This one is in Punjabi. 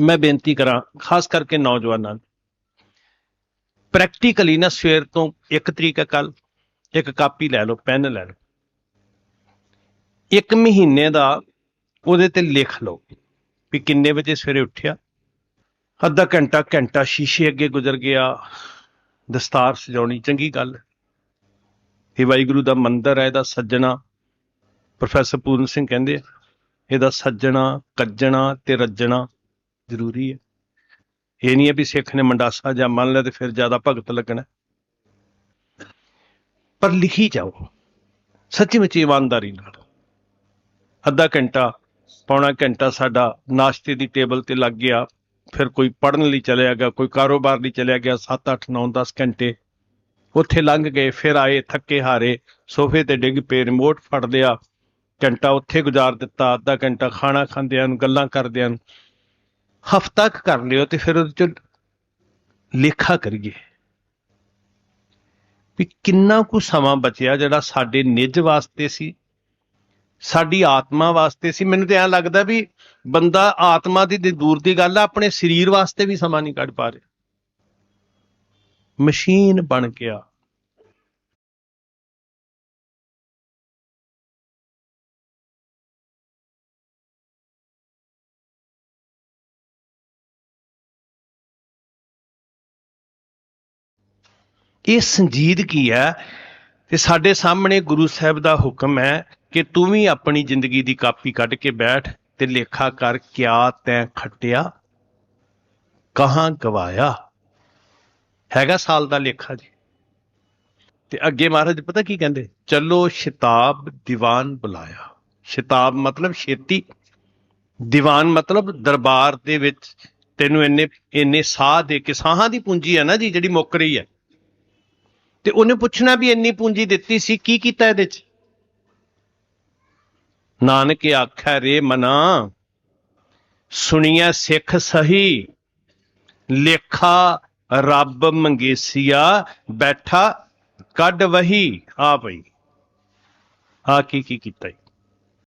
ਮੈਂ ਬੇਨਤੀ ਕਰਾਂ, ਖਾਸ ਕਰਕੇ ਨੌਜਵਾਨਾਂ ਨੂੰ। ਪ੍ਰੈਕਟੀਕਲੀ ਨਾ ਸਵੇਰ ਤੋਂ ਇੱਕ ਤਰੀਕ ਹੈ ਕੱਲ ਇੱਕ ਕਾਪੀ ਲੈ ਲਓ, ਪੈਨ ਲੈ ਲਓ। ਇੱਕ ਮਹੀਨੇ ਦਾ ਉਹਦੇ ਤੇ ਲਿਖ ਲਓ ਵੀ ਕਿੰਨੇ ਵਜੇ ਸਵੇਰੇ ਉੱਠਿਆ। ਅੱਧਾ ਘੰਟਾ ਘੰਟਾ ਸ਼ੀਸ਼ੇ ਅੱਗੇ ਗੁਜ਼ਰ ਗਿਆ, ਦਸਤਾਰ ਸਜਾਉਣੀ, ਚੰਗੀ ਗੱਲ। ਇਹ ਵਾਹਿਗੁਰੂ ਦਾ ਮੰਦਰ ਹੈ, ਇਹਦਾ ਸੱਜਣਾ, ਪ੍ਰੋਫੈਸਰ ਪੂਰਨ ਸਿੰਘ ਕਹਿੰਦੇ ਇਹਦਾ ਸੱਜਣਾ, ਕੱਜਣਾ ਤੇ ਰੱਜਣਾ। ਜ਼ਰੂਰੀ ਹੈ। ਇਹ ਨਹੀਂ ਹੈ ਵੀ ਸਿੱਖ ਨੇ ਮੰਡਾਸਾ ਜਾਂ ਮੰਨ ਲਿਆ ਤੇ ਫਿਰ ਜ਼ਿਆਦਾ ਭਗਤ ਲੱਗਣਾ। ਪਰ ਲਿਖੀ ਜਾਓ। ਸੱਚੀ ਮੁੱਚ ਇਮਾਨਦਾਰੀ ਨਾਲ। ਅੱਧਾ ਘੰਟਾ, ਪੌਣਾ ਘੰਟਾ ਸਾਡਾ ਨਾਸ਼ਤੇ ਦੀ ਟੇਬਲ ਤੇ ਲੱਗ ਗਿਆ। ਫਿਰ ਕੋਈ ਪੜਨ ਲਈ ਚਲਿਆ ਗਿਆ, ਕੋਈ ਕਾਰੋਬਾਰ ਲਈ ਚਲਿਆ ਗਿਆ 7 8 9 10 ਘੰਟੇ। ਉੱਥੇ ਲੰਘ ਗਏ, ਫਿਰ ਆਏ, ਥੱਕੇ ਹਾਰੇ, ਸੋਫੇ ਤੇ ਡਿੱਗ ਪਏ, ਰਿਮੋਟ ਫੜ ਲਿਆ। ਘੰਟਾ ਉੱਥੇ ਗੁਜ਼ਾਰ ਦਿੱਤਾ, ਅੱਧਾ ਘੰਟਾ ਖਾਣਾ ਖਾਂਦਿਆਂ ਨੂੰ, ਗੱਲਾਂ ਕਰਦਿਆਂ ਨੂੰ। ਹਫਤਾ ਕੁ ਕਰ ਲਿਓ ਤੇ ਫਿਰ ਉਹਦੇ ਚ ਲੇਖਾ ਕਰੀਏ। ਵੀ ਕਿੰਨਾ ਕੁ ਸਮਾਂ ਬਚਿਆ ਜਿਹੜਾ ਸਾਡੇ ਨਿੱਜ ਵਾਸਤੇ ਸੀ, ਸਾਡੀ ਆਤਮਾ ਵਾਸਤੇ ਸੀ। ਮੈਨੂੰ ਤੇ ਐਂ ਲੱਗਦਾ ਵੀ ਬੰਦਾ ਆਤਮਾ ਦੀ ਦੂਰ ਦੀ ਗੱਲ ਆ, ਆਪਣੇ ਸਰੀਰ ਵਾਸਤੇ ਵੀ ਸਮਾਂ ਨਹੀਂ ਕੱਢ ਪਾ ਰਿਹਾ। ਮਸ਼ੀਨ ਬਣ ਗਿਆ ਇਹ ਸੰਜੀਦ ਕੀ ਹੈ ਤੇ ਸਾਡੇ ਸਾਹਮਣੇ ਗੁਰੂ ਸਾਹਿਬ ਦਾ ਹੁਕਮ ਹੈ ਕਿ ਤੂੰ ਵੀ ਆਪਣੀ ਜ਼ਿੰਦਗੀ ਦੀ ਕਾਪੀ ਕੱਢ ਕੇ ਬੈਠ ਤੇ ਲੇਖਾ ਕਰ ਕਿਆ ਤੈਂ ਖੱਟਿਆ, ਕਹਾਂ ਗਵਾਇਆ। ਹੈਗਾ ਸਾਲ ਦਾ ਲੇਖਾ ਜੀ। ਤੇ ਅੱਗੇ ਮਹਾਰਾਜ ਪਤਾ ਕੀ ਕਹਿੰਦੇ? ਚਲੋ ਸ਼ਿਤਾਬ ਦੀਵਾਨ ਬੁਲਾਇਆ। ਸ਼ਿਤਾਬ ਮਤਲਬ ਛੇਤੀ। ਦੀਵਾਨ ਮਤਲਬ ਦਰਬਾਰ ਦੇ ਵਿੱਚ ਤੈਨੂੰ ਇੰਨੇ ਇੰਨੇ ਸਾਹ ਦੇ ਕੇ ਸਾਹਾਂ ਦੀ ਪੂੰਜੀ ਹੈ ਨਾ ਜੀ, ਜਿਹੜੀ ਮੁੱਕ ਰਹੀ ਹੈ। ਤੇ ਉਹਨੇ ਪੁੱਛਣਾ ਵੀ ਇੰਨੀ ਪੂੰਜੀ ਦਿੱਤੀ ਸੀ, ਕੀ ਕੀਤਾ ਇਹਦੇ ਚ ਨਾਨਕ ਆਖਿਆ ਰੇ ਮਨਾ, ਸੁਣੀਐ ਸਿੱਖ ਸਹੀ, ਲੇਖਾ ਰੱਬ ਮੰਗੇਸੀਆ, ਬੈਠਾ ਕੱਢ ਵਹੀ, ਆ ਪਈ ਆ ਕੀ ਕੀ ਕੀਤਾ ਈ?